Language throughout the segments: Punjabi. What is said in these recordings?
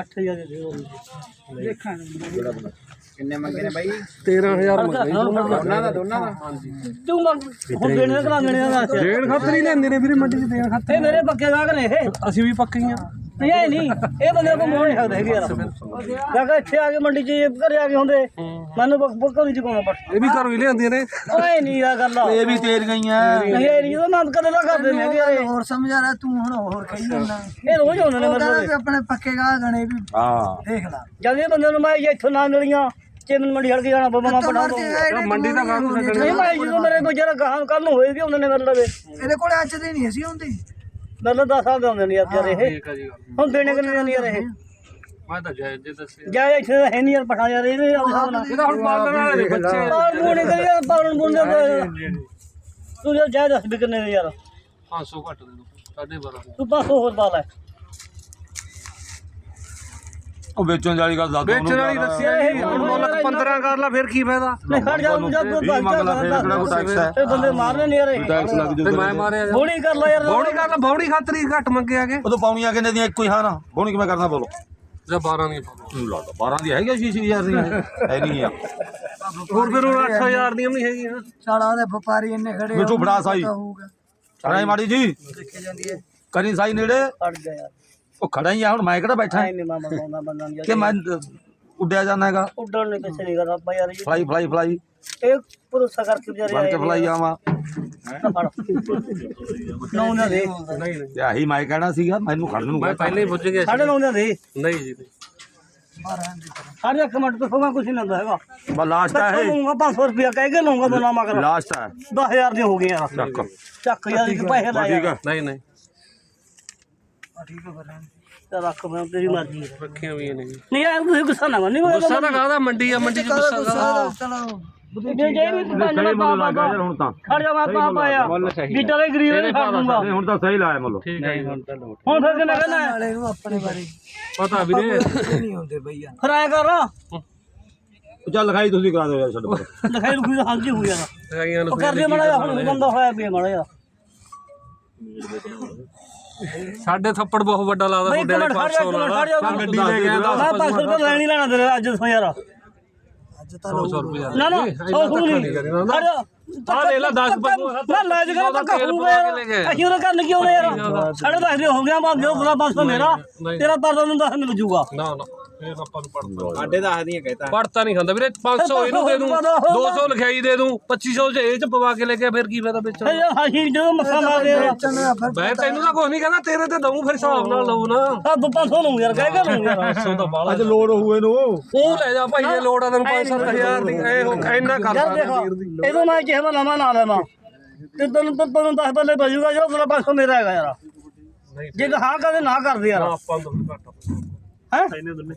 8000 ਦੇ ਦਿਓ ਦੇਖਾਂਗੇ ਕਿੰਨੇ ਮੰਗੇ ਨੇ। ਬਾਈ 13000 ਮੰਗਦੇ ਦੋਨਾਂ ਦਾ ਦੋਨਾਂ ਦਾ? ਤੂੰ ਮੰਗ ਹੁਣ ਦੇਣੇ ਦਾ ਕਲਾ ਦੇਣੇ ਦਾ ਦੱਸ ਡੇਢ ਖਾਤਰ ਹੀ ਲੈਂਦੇ ਨੇ ਵੀਰੇ ਮੰਡੀ 'ਚ ਦੇਣ ਖਾਤਰ। ਇਹ ਮੇਰੇ ਪੱਕੇ ਗਾਹਕ ਨੇ ਇਹ। ਅਸੀਂ ਵੀ ਪੱਕੇ ਹੀ ਆ। ਨਹੀਂ ਇਹ ਨਹੀਂ ਇਹ ਬੰਦੇ ਕੋ ਮੋੜ ਨਹੀਂ ਸਕਦੇ ਹੈਗੇ। ਯਾਰ ਗਾਹਕ ਇੱਥੇ ਆ ਕੇ ਮੰਡੀ 'ਚ ਘਰੇ ਆ ਕੇ ਹੁੰਦੇ। ਮੈਨੂੰ ਪੱਕਾ ਨਹੀਂ ਚੁਕਾਉਣਾ ਪੜ ਇਹ ਵੀ ਘਰੋਂ ਹੀ ਲਿਆਂਦੀਆਂ ਨੇ। ਓਏ ਨਹੀਂ ਆ ਗੱਲ। ਇਹ ਵੀ ਤੇਰ ਗਈਆਂ ਨਹੀਂ ਇਹ ਨਹੀਂ ਜਦੋਂ ਨੰਦ ਕਦੇ ਲਾ ਕਰਦੇ ਨੇ ਯਾਰ ਇਹ। ਹੋਰ ਸਮਝਾ ਰਿਹਾ ਤੂੰ ਹੁਣ ਹੋਰ ਕਹੀ ਜਾਂਦਾ। ਇਹ ਰੋਜ਼ ਆਉਂਦੇ ਨੇ ਮਤਲਬ ਆਪਣੇ ਪੱਕੇ ਗਾਹ ਗਣੇ ਵੀ ਹਾਂ। ਦੇਖ ਲਾ। ਜਦ ਇਹ ਬੰਦੇ ਨੂੰ ਮੈਂ ਜੇ ਇੱਥੋਂ ਨਾ ਮਿਲੀਆਂ ਚੇਮਨ ਮੰਡੀ ਛੱਡ ਕੇ ਜਾਣਾ ਬੱਬਾ ਮਾ ਪੜਾ ਦੋ ਮੰਡੀ ਦਾ ਕੰਮ ਨਹੀਂ ਮੈਂ ਜਦੋਂ ਮੇਰੇ ਕੋਈ ਜਰਾ ਗਾਹਾਂ ਕੱਲ ਨੂੰ ਹੋਏ ਵੀ ਹੁੰਦੇ ਨੇ ਮਤਲਬ ਇਹਦੇ ਕੋਲੇ ਅੱਜ ਦੀ ਨਹੀਂ ਸੀ ਹੁੰਦੀ ਮਤਲਬ 10 ਸਾਲ ਦੇ ਹੁੰਦੇ ਨੇ ਯਾਰ ਇਹ। ਠੀਕ ਆ ਜੀ ਹੁਣ ਦੇਣੇ ਕਿੰਨੇ ਨਹੀਂ ਯਾਰ ਇਹ? ਮੈਂ ਤਾਂ ਜੈ ਜੇ ਦੱਸਿਆ। ਜਾ ਇੱਥੇ ਤਾਂ ਹੈ ਨਹੀਂ ਯਾਰ ਪਠਾ ਯਾਰ ਇਹਦੇ ਹਿਸਾਬ ਨਾਲ ਇਹਦਾ ਹੁਣ ਪਾਲਣ ਵਾਲੇ ਨੇ ਬੱਚੇ ਪਾਲ ਮੂਣੇ ਕਰੀ ਯਾਰ ਪਾਲਣ ਪੁੰਨ ਦੇ ਤੂੰ ਯਾਰ ਜਾ ਦੱਸ ਵੀ ਕਿੰਨੇ ਨੇ ਯਾਰ। 500 ਘੱਟ ਦੇ ਦੋ ਸਾਢੇ 12 ਤੂੰ 500 ਹੋਰ ਪਾ ਲੈ। ਉਹ ਵੇਚਣ ਵਾਲੀ ਗੱਲ ਦੱਸ ਵੇਚਣ ਵਾਲੀ ਦੱਸਿਆ ਇਹ ਹੁਣ ਮੁੱਲ 15 ਕਰ ਲਾ ਫਿਰ ਕੀ ਫਾਇਦਾ? ਨਹੀਂ ਖੜ ਜਾ ਤੂੰ ਜਦ ਤੂੰ ਵੀਹ ਮੰਗ ਲਾ, ਫਿਰ ਕਿਹੜਾ ਕੋਈ ਟੈਕਸ ਹੈ? ਇਹ ਬੰਦੇ ਮਾਰਨੇ ਨਹੀਂ ਯਾਰ ਟੈਕਸ ਲੱਗ ਤੇ ਮੈਂ ਮਾਰਿਆ ਬੋਣੀ ਕਰ ਲੈ ਯਾਰ। ਬੌੜੀ ਕਰ ਲਾ ਬੌੜੀ ਖਾਤਰ ਘੱਟ ਮੰਗੇ ਆਗੇ ਉਹ ਤਾਂ ਪਾਉਣੀਆਂ ਕਿੰਨੇ ਦੀਆਂ ਇੱਕੋ ਹੀ ਹਾਂ ਨਾ। ਬੋਣੀ ਕਿਵੇਂ ਕਰਨਾ ਬੋਲੋ। ਜਾਂ 12 ਨਹੀਂ ਪਾਉਂਦਾ ਨੂੰ ਲਾ 12 ਦੀ ਹੈਗੀ 6000 ਦੀ ਹੈ ਨਹੀਂ ਆ। ਹੋਰ ਫਿਰ ਉਹ 8000 ਦੀਆਂ ਵੀ ਹੈਗੀਆਂ। ਸਾਲਾ ਦੇ ਵਪਾਰੀ ਇੰਨੇ ਖੜੇ ਮਿੱਠੂ ਫੜਾ ਸਾਈ। ਹੋਊਗਾ। ਚੜਾਈ ਮਾੜੀ ਜੀ। ਦੇਖੀ ਜਾਂਦੀ ਹੈ ਕਰੀ ਸਾਈ ਨੇੜੇ। ਯਾਰ। ਉਹ ਖੜਾ ਹੀ ਆ ਹੁਣ ਮੈਂ ਕਿਹੜਾ ਬੈਠਾ? ਨਹੀਂ ਨਹੀਂ ਮਾਮਾ ਬੰਦਾ ਕਿ ਮੈਂ ਅ, ਉੱਡਿਆ ਜਾਂਦਾ ਹੈਗਾ। ਉੱਡਣ ਨਹੀਂ ਕਿਸੇ ਨਹੀਂ ਕਰਦਾ ਆਪਾਂ ਯਾਰ ਫਲਾਈ ਫਲਾਈ ਫਲਾਈ। ਇਹ ਭਰੋਸਾ ਕਰਕੇ ਵਿਚਾਰੇ ਬਣ ਕੇ ਫਲਾਈ ਆਵਾਂ। ਨੌ ਨਾ ਦੇ। ਨਹੀਂ ਨਹੀਂ ਤੇ ਆਹੀ ਮੈਂ ਕਹਿਣਾ ਸੀਗਾ ਮੈਨੂੰ ਖੜਨ ਨੂੰ ਮੈਂ ਪਹਿਲੇ ਹੀ ਪੁੱਜ ਗਿਆ ਸੀ। ਸਾਢੇ ਨੌ ਨਾ ਦੇ। ਨਹੀਂ ਜੀ। ਨਹੀਂ। ਸਾਢੇ ਇੱਕ ਮਿੰਟ ਤੋਂ ਸੋਗਾ ਕੁਝ ਨਹੀਂ ਹੁੰਦਾ ਹੈਗਾ। ਬਸ ਲਾਸਟ ਹੈ ਇਹ। ਲਊਂਗਾ 500 ਰੁਪਇਆ ਕਹਿ ਕੇ ਲਊਂਗਾ ਦੋ ਨਾ ਮਗਰ ਲਾਸਟ ਹੈ 10000 ਦੀਆਂ ਹੋ ਗਈਆਂ ਚੱਕ। ਚੱਕ। ਯਾਰ ਇੱਕ ਪੈਸੇ ਬਸ ਲਾ ਠੀਕ ਯਾਰ। ਆ ਨਹੀਂ। ਨਹੀਂ ਠੀਕ ਹੈ ਫਿਰ। ਤੇ ਰੱਖ ਮੈਂ ਤੇਰੀ ਮਰਜ਼ੀ ਹੈ ਰੱਖੀਆਂ ਵੀ ਨੇ ਜੀ। ਨਹੀਂ ਯਾਰ ਤੁਸੀਂ ਗੁੱਸਾ ਨਾ ਮੰਨੀ ਗੁੱਸਾ ਤਾਂ ਕਾਹਦਾ? ਮੰਡੀ ਆ ਮੰਡੀ 'ਚ ਗੁੱਸਾ? ਕਾਹਦਾ? ਚਲੋ। ਜੇ ਜੇ ਵੀ ਪੰਜ ਮੈਂ ਪਾ ਪਾ ਹੁਣ ਤਾਂ। ਖੜ ਜਾ ਮੈਂ ਪਾ ਪਾਇਆ ਗੀਟਾ ਦੇ ਗਰੀਬ ਨੇ ਖੜ ਦੂੰਗਾ ਨਹੀਂ, ਹੁਣ ਤਾਂ ਸਹੀ ਲਾਇਆ ਮੁੱਲ। ਠੀਕ ਹੈ ਹੁਣ ਤਾਂ ਲੋਟ ਹੁਣ ਫਿਰ ਕਿੰਨਾ ਕਹਿੰਦਾ ਹੈ? ਨਾਲੇ ਨੂੰ ਆਪਣੇ ਬਾਰੇ। ਪਤਾ ਵੀਰੇ। ਇਹ ਨਹੀਂ ਹੁੰਦੇ ਬਈ ਯਾਰ ਫਿਰ ਐ ਕਰ। ਚੱਲ ਲਿਖਾਈ ਤੁਸੀਂ ਕਰਾ ਦਿਓ ਯਾਰ ਛੱਡ ਪਰੇ। ਲਿਖਾਈ ਲੁਖੀ ਤਾਂ ਹਾਂਜੀ ਹੋ ਜਾਣਾ ਹੈਗੀਆਂ ਨੇ ਉਹ ਕਰਦੇ ਮੜਾ ਜਾ ਹੁਣ ਬੰਦਾ ਹੋਇਆ ਪਿਆ ਮੜਾ ਜਾ ਸਾਡੇ ਥੱਪੜ ਬਹੁਤ ਵੱਡਾ ਬਈ ਤੁਹਾਡੇ ਇੱਕ ਵਾਲੇ ਮਿੰਟ ਖੜ ਜਾ 500 ਇੱਕ ਮਿੰਟ ਖੜ ਲਾਦਾ। ਜਾ ਗੱਡੀ ਲੈ ਗਿਆ ਮੈਂ 500 ਰੁਪਏ ਲੈਣ ਲੈਣਾ ਤੇਰੇ ਅੱਜ ਤੋਂ ਯਾਰ। ਅੱਜ ਤਾਂ 100 ਰੁਪਏ ਨਾ ਨਾ ਸੌ ਸੂ ਨਹੀਂ। ਜਾ ਆ ਲੈ ਲਾ 10 ਨਾ ਲੈ ਜਗਾ ਤਾਂ ਕਹੂਗਾ ਅਸੀਂ ਉਹਦਾ ਕਰਨ ਕਿਉਂ ਨੇ ਯਾਰ। ਸਾਡੇ ਦਸ ਦੇ ਹੋ ਗਿਆ ਬਾਅਦ ਜੋ ਬੁਲਾ 500 ਮੇਰਾ। ਤੇਰਾ ਪਰਦਾ ਨੂੰ 10 ਮਿਲ ਜੂਗਾ। ਨਾ ਨਾ ਫੇਰ ਆਪਾਂ ਨੂੰ ਪੜਦਾ ਸਾਡੇ ਦਾ ਦੀਆਂ ਕਹਿਤਾ। ਪੜਤਾ ਨਹੀਂ ਖਾਂਦਾ ਵੀਰੇ 500 ਇਹਨੂੰ ਦੇ ਦੂੰ 200 ਲਿਖਾਈ ਦੇ ਦੂੰ 2500 ਚ ਇਹ ਚ ਪਵਾ ਕੇ ਲੈ ਕੇ ਫਿਰ ਕੀ ਫਾਇਦਾ ਵੇਚਣ ਇਹ ਹਾਸ਼ੀ ਜਦੋਂ ਮੱਥਾ ਮਾਰਦੇ ਮੈਂ ਤੈਨੂੰ ਤਾਂ ਕੁਝ ਨਹੀਂ ਕਹਿੰਦਾ ਤੇਰੇ ਤੇ ਦਊਂ ਫਿਰ ਹਿਸਾਬ ਨਾਲ ਲਊ ਨਾ। ਆ 500 ਲਊਂ ਯਾਰ ਕਹਿ ਕੇ ਲਊਂ ਯਾਰ। 100 ਤਾਂ ਬਾਲਾ ਅੱਜ ਲੋੜ ਹੋਊ ਇਹਨੂੰ। ਉਹ ਲੈ ਜਾ ਭਾਈ ਜੇ ਲੋੜ ਆ ਤੈਨੂੰ 5-7000 ਦੀ ਇਹ ਇੰਨਾ ਕਰ ਯਾਰ ਦੇਖੋ ਇਹਦੋਂ ਮੈਂ ਕਿਸੇ ਦਾ ਨਵਾਂ ਨਾ ਲੈਵਾਂ ਤੇ ਤੈਨੂੰ ਤਾਂ ਤੈਨੂੰ 10 ਬੱਲੇ ਬਜੂਗਾ ਜਿਹੜਾ ਤੇਰਾ 500 ਮੇਰਾ ਹੈਗਾ ਯਾਰ। ਜੇ ਹਾਂ ਕਦੇ ਨਾ ਕਰਦੇ ਯਾਰ। ਆਪਾਂ ਨੂੰ ਘੱਟ ਹੈ? ਇਹਨੇ ਦੋਨੇ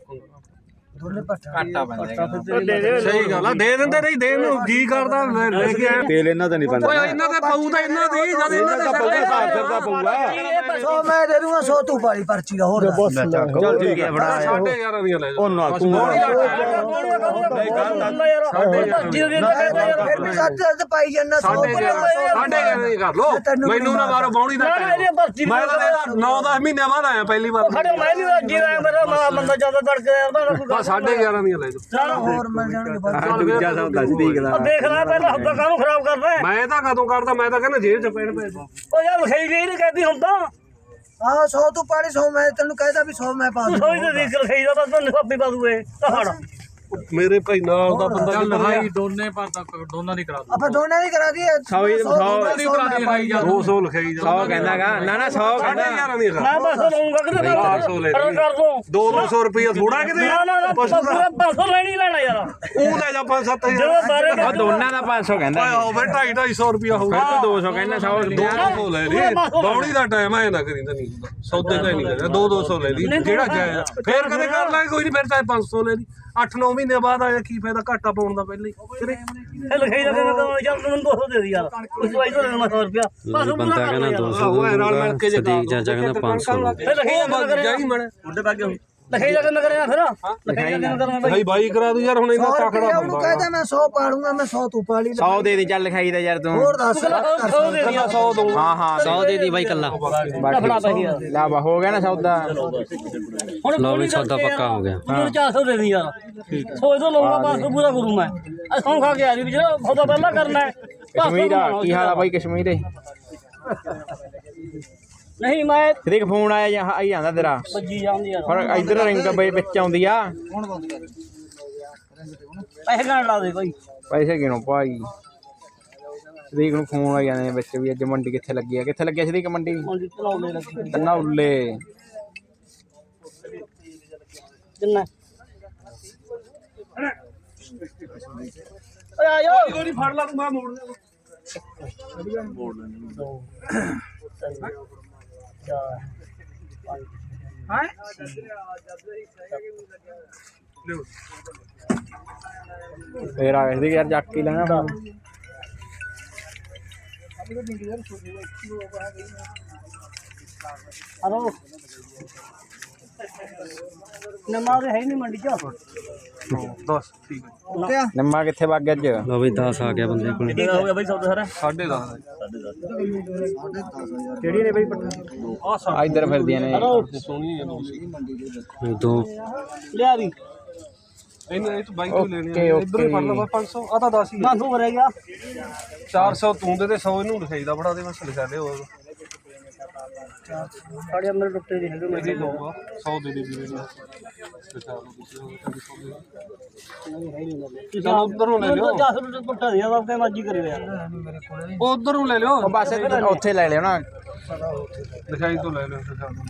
ਦੋਨੇ ਪੱਠਾ ਘਾਟਾ ਬੰਦੇ ਸਹੀ ਗੱਲ ਆ ਦੇ ਦਿੰਦੇ ਨਹੀਂ ਦੇਣ ਨੂੰ ਜੀ ਕਰਦਾ ਲੈ ਕੇ ਆਇਆ ਤੇਲ ਇਹਨਾਂ ਤੇ ਨਹੀਂ ਪੈਂਦਾ। ਓਏ ਇਹਨਾਂ ਤੇ ਪਾਉ ਤਾਂ ਇਹਨਾਂ ਦੀ ਜਦ ਇਹਨਾਂ ਦੇ ਪਊਗਾ ਹਿਸਾਬ ਸਿਰ ਦਾ ਪਊਗਾ ਸੌ ਮੈਂ ਦੇ ਦੂੰਗਾ ਸੌ ਤੂੰ ਪਾਲੀ ਪਰਚੀ ਦਾ ਹੋਰ ਦੱਸ। ਚੱਲ ਠੀਕ ਹੈ ਬੜਾ ਸਾਢੇ 11 ਦੀਆਂ ਲੈ ਜਾ ਉਹ ਨਾ ਤੂੰ ਫਿਰ ਵੀ ਸੱਤ ਸੱਤ ਪਾਈ ਜਾਂਦਾ ਸੌ ਸਾਢੇ 11 ਸਾਢੇ 11 ਦੀ ਕਰ ਲੋ ਮੈਨੂੰ ਨਾ ਮਾਰੋ ਬਾਉਣੀ ਦਾ time। ਮੈਂ ਤਾਂ 9-10 ਮਹੀਨੇ ਬਾਅਦ ਆਇਆ ਪਹਿਲੀ ਵਾਰ। ਖੜੇ ਮੈਂ ਨਹੀਂ ਜੀ ਆਇਆ ਮੇਰਾ ਮਾਂ ਬੰਦਾ ਜ਼ਿਆਦਾ ਤੜਕੇ ਯਾਰ ਮੈਂ ਕੋਈ ਬਸ ਸਾਢੇ 11 ਦੀਆਂ ਲੈ ਜਾ ਹੋਰ ਮਿਲ ਜਾਣਗੇ ਬਾਅਦ ਚੱਲ ਫਿਰ ਦੇਖ ਲੈ। ਪਹਿਲਾਂ ਹੱਥਾਂ ਕਾਹਨੂੰ ਖਰਾਬ ਕਰਦਾ ਹੈ? ਮੈਂ ਤਾਂ ਕਦੋਂ ਕਰਦਾ ਮੈਂ ਤਾਂ ਕਹਿੰਦਾ ਜੇਬ ਚ ਪੈਣ ਪਏ ਉਹ ਯਾਰ ਲਿਖਾਈ ਗਈ ਨਹੀਂ ਕਹਿੰਦੀ ਹੁਣ ਤਾਂ ਹਾਂ ਸੌ ਤੂੰ ਪਾਲੀ ਸੌ ਮੈਂ ਤੈਨੂੰ ਕਹਿਦਾ ਵੀ ਸੌ ਮੈਂ ਪਾ ਦੂੰ ਸੋਈ ਤੇ ਦੇਖ ਲਿਖਾਈ ਦਾ ਬਸ ਤੁਹਾਨੂੰ ਆਪੇ ਪਾ ਦੂਏ ਕਹਾੜਾ ਮੇਰੇ ਭਾਈ ਨਾਲ ਦਾ ਬੰਦਾ ਕਿੱਧਰ ਦੋਨੇ ਪਰ ਤੱਕ ਦੋਨਾਂ ਦੀ ਕਰਾ ਆਪਾਂ ਦੋਨੇ ਦੀ ਕਰਾ ਦਈਏ ਸੌ ਦੀ ਕਰਾ ਦੀ ਭਾਈ ਯਾਰ 200 ਲਿਖਾਈ ਜਾ 100 ਕਹਿੰਦਾਗਾ ਨਾ ਨਾ 100 ਕਹਿੰਦਾ। 11 ਦੀਆਂ ਕਰ ਮੈਂ ਬਸ ਲਊਂਗਾ ਕਿਤੇ ਮੈਂ 400 ਲੈ ਕਰ ਦੂੰ 200 ਰੁਪਏ ਥੋੜਾ ਕਿਤੇ ਨਾ ਨਾ ਨਾ ਪੂਰਾ 500 ਲੈਣੀ ਲੈਣਾ ਯਾਰ। ਉਹ ਲੈ ਜਾ 5-7000 ਜਦੋਂ ਬਾਰੇ ਆ ਦੋਨਾਂ ਦਾ 500 ਕਹਿੰਦਾ। ਓਏ ਹੋਵੇ 250 ਰੁਪਏ ਹੋਊਗਾ 200 ਕਹਿੰਦਾ 100 200 ਲੈ ਲਈ। ਬੌਣੀ ਦਾ ਟਾਈਮ ਐ ਨਾ ਕਰੀਂਦਾ ਨਹੀਂ ਹੁੰਦਾ। ਸੌਦੇ ਦਾ ਹੀ ਨਹੀਂ ਕਰਿਆ 2 200 ਲੈ ਲਈ। ਜਿਹੜਾ ਜਾਇਜ਼ ਆ। ਫੇਰ ਕਦੇ ਕਰ ਲਾਂਗੇ ਕੋਈ ਨਹੀਂ ਫਿਰ ਚਾਹੇ 500 ਲੈ ਲਈ। 8-9 ਮਹੀਨੇ ਬਾਅਦ ਆਇਆ ਕੀ ਫਾਇਦਾ ਘਾਟਾ ਪਾਉਣ ਦਾ ਪਹਿਲੇ ਹੀ। ਇਹ ਲਿਖਾਈ ਦਾ ਕਹਿੰਦਾ ਤਾਂ ਚੱਲ ਤੂੰ ਮੈਨੂੰ 200 ਦੇ ਦੇ ਯਾਰ। ਉਸ ਵਾਈ ਤੋਂ ਲੈਣਾ 100 ਰੁਪਿਆ ਬਸ ਬੰਦਾ ਕਹਿੰਦਾ 200 ਆਹੋ ਐ ਨਾਲ ਮਿਲ ਕੇ ਜੇ ਸਦੀਕ ਚਾਚਾ ਕਹਿੰਦਾ 500 ਇਹ ਲਿਖਾਈ ਦਾ ਜਾਈ ਮਣ ਉਹਦੇ ਬਾਗੇ ਲਖਾਈ ਦਾ ਕਿੰਨਾ ਕਰਿਆ ਫਿਰ। ਲਖਾਈ ਦਾ ਕਰਨਾ ਬਾਈ। ਬਾਈ ਕਰਾ ਦੂ ਯਾਰ ਹੁਣ 100 ਤਾਕੜਾ ਬੰਦਾ। ਕਹਿੰਦਾ ਮੈਂ 100 ਪਾੜੂੰਗਾ ਮੈਂ 100 ਤੂੰ ਪਾਲੀ 100 ਦੇ ਦੀ ਚੱਲ ਲਿਖਾਈ ਦਾ ਯਾਰ ਤੂੰ। ਹੋਰ ਦੱਸ। ਸੌ ਦੇ ਦਿਆ 100 ਦਊਂ। ਹਾਂ ਹਾਂ 100 ਦੇ ਦੀ ਬਾਈ ਕੱਲਾ। ਲਾ ਬਾ ਹੋ ਗਿਆ ਨਾ ਸੌਦਾ। ਹੁਣ ਵੀ ਸੌਦਾ ਪੱਕਾ ਹੋ ਗਿਆ। ਮੈਨੂੰ 400 ਦੇ ਦੀ ਯਾਰ। ਸੋਚ ਤੋਂ ਲਊਂਗਾ 500 ਪੂਰਾ ਕਰੂੰ ਮੈਂ। ਆ ਸੌਂ ਖਾ ਕੇ ਆ ਜੀ ਵੀ ਜਿਹੜਾ ਸੌਦਾ ਪਹਿਲਾਂ ਕਰਨਾ ਹੈ। ਕਸ਼ਮੀਰ ਆ ਕੀ ਹਾਲ ਆ ਬਾਈ ਕਸ਼ਮੀਰ ਨਹੀਂ ਮੈਂ ਤੇਰੇ ਫੋਨ ਆਇਆ ਜਾਂ ਆਈ ਜਾਂਦਾ ਤੇਰਾ। ਬੱਜੀ ਜਾਂਦੀ ਯਾਰ ਪਰ ਇਧਰ ਰਿੰਗ ਬਈ ਵਿੱਚ ਆਉਂਦੀ ਆ। ਪੈਸੇ ਗਾਣ ਲਾ ਦੇ ਕੋਈ। ਪੈਸੇ ਗਿਣੋ ਭਾਈ? ਸਦੀਕ ਨੂੰ ਫੋਨ ਆ ਜਾਂਦੇ ਨੇ ਵਿੱਚ ਵੀ ਅੱਜ ਮੰਡੀ ਕਿੱਥੇ ਲੱਗੀ ਆ? ਕਿੱਥੇ ਲੱਗੀ ਆ ਸਦੀਕ ਮੰਡੀ? ਹੁਣ ਚਲਾਉਂਦੇ ਲੱਗੇ। ਤੰਨਾ ਉੱਲੇ। ਕਿੰਨਾ? ਓਏ ਆ ਜਾ ਕੋਈ ਨਹੀਂ ਫੜ ਲਾ ਤੂੰ ਮੈਂ ਮੋੜ ਦੇ ਲਿਓ ਫੇਰ ਆ ਗਏ ਸੀ ਯਾਰ ਜੱਕ ਹੀ ਲੈਣਾ ਹੁਣ। ਹਲੋ ਨਮਾਜ਼ ਹੈ ਹੀ ਨਹੀਂ ਮੰਡੀ ਚ। 10 ਠੀਕ ਹੈ ਨਿੰਮਾ ਕਿੱਥੇ ਵਗ ਗਿਆ ਅੱਜ? ਲਓ ਵੀ 10 ਆ ਗਿਆ ਬੰਦੇ ਕੋਲ। ਕਿੰਨਾ ਹੋ ਗਿਆ ਬਾਈ? ਸੌਦਾ ਸਾਰਾ? 10.5 ਕਿਹੜੀ ਨੇ ਬਾਈ ਪੱਠਾ? ਆ ਇੱਧਰ ਫਿਰਦੀਆਂ ਨੇ। ਹਲੋ ਸੋਹਣੀ ਹੈ ਲੋਸੀ ਦੋ। ਲਿਆ ਵੀ ਇਹਨੇ ਇਹ ਤੋਂ ਬਾਈ ਤੋਂ ਲੈਣੀ ਹੈ ਇਧਰ ਹੀ ਫੜ ਲਾ ਓਕੇ। 500 ਆ ਤਾਂ 10 ਹੀ ਹੈ। 500 ਰਹਿ ਗਿਆ। 400 ਤੂੰ ਦੇ ਤੇ 100 ਇਹਨੂੰ ਲਿਖਾਈਦਾ ਬੜਾ ਦੇ ਬਸ ਲਿਖਾ ਲਿਓ ਸਾਡੇ ਅੰਦਰ ਟੁੱਟੇ ਜਿਹੇ ਹੈਗੇ ਮੇਰੇ ਲਊਗਾ 100 ਦੇ ਦੇ ਵੀਰੇ ਨੂੰ ਤੁਸੀਂ ਉਧਰੋਂ ਲੈ ਲਿਓ। 10 ਰੁਪਏ ਪੁੱਟਾ ਦਿਆ ਬਾਪ ਕੇ ਮਰਜ਼ੀ ਕਰੇ ਯਾਰ। ਉਹ ਉਧਰੋਂ ਲੈ ਲਿਓ। ਉਹ ਬਸ ਉੱਥੇ ਲੈ ਲਿਓ ਨਾ। ਲਿਖਾਈ ਤੋਂ ਲੈ ਲਿਓ ਲਿਖਾ ਦਿਓ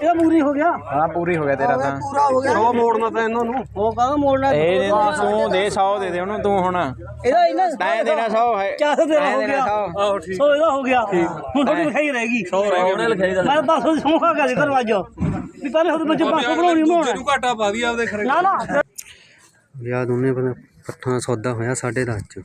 ਇਹਦਾ ਪੂਰੀ ਹੋ ਗਿਆ? ਹਾਂ ਪੂਰੀ ਹੋ ਗਿਆ ਤੇਰਾ ਤਾਂ। ਪੂਰਾ ਹੋ ਗਿਆ। ਉਹ ਮੋੜਨਾ ਤਾਂ ਇਹਨਾਂ ਨੂੰ। ਉਹ ਕਹਿੰਦਾ ਮੋੜਨਾ? ਇਹ ਦੇ ਤੂੰ ਦੇ 100 ਦੇ ਦੇ ਉਹਨੂੰ ਤੂੰ ਹੁਣ। ਇਹਦਾ ਇਹਨਾਂ ਤੈਂ ਦੇਣਾ 100 ਹੈ। 400 ਦੇਣਾ ਤੈਂ ਹੋ ਦੇਣਾ ਗਿਆ। 100 ਆਹੋ ਠੀਕ। ਸੋ ਇਹਦਾ ਹੋ ਗਿਆ। ਹੁਣ ਥੋੜੀ ਲਿਖਾਈ ਰਹਿ ਗਈ। 100 ਰਹਿ ਗਿਆ ਲਿਖਾਈ ਦਾ ਮੈਂ 500 ਦੀ ਸੌਂਖਾ ਕਰ ਕਰ ਵਾਜੋ ਵੀ ਪਹਿਲੇ ਉਹਦੇ ਵਿੱਚ 500 ਬਣਾਉਣੀ ਬਣਾਉਣਾ। ਨੂੰ ਘਾਟਾ ਪਾ ਦੀ ਆਪਦੇ ਖਰੇ। ਨਾ ਨਾ। ਵਿਆਹ ਦੋਨੇ ਪੱਠਾਂ ਦਾ ਸੌਦਾ ਹੋਇਆ 10.5 ਚ।